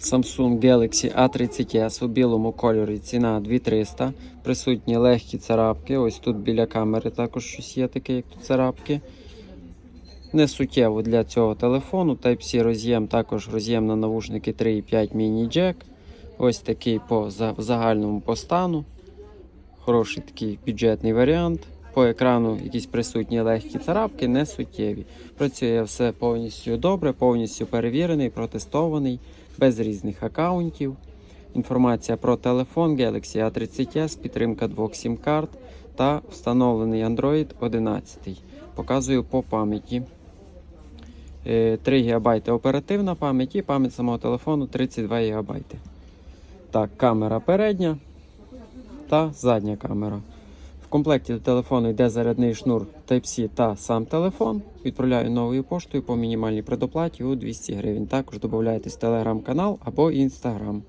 Samsung Galaxy A30s у білому кольорі ціна 2300. Присутні легкі царапки. Ось тут біля камери також щось є таке, як тут царапки. Не суттєво для цього телефону. Type-C роз'єм, також роз'єм на навушники 3,5 міні-джек. Ось такий по загальному по стану. Хороший такий бюджетний варіант. По екрану якісь присутні легкі царапки, не суттєві. Працює все повністю добре, повністю перевірений, протестований, без різних аккаунтів. Інформація про телефон Galaxy A30s, підтримка двох SIM-карт та встановлений Android 11. Показую по пам'яті. Е, 3 ГБ оперативна пам'ять і пам'ять самого телефону 32 ГБ. Так, камера передня та задня камера. Комплекті до телефону йде зарядний шнур Type-C та сам телефон. Відправляю новою поштою по мінімальній предоплаті у 200 гривень. Також додайтесь в телеграм-канал або інстаграм.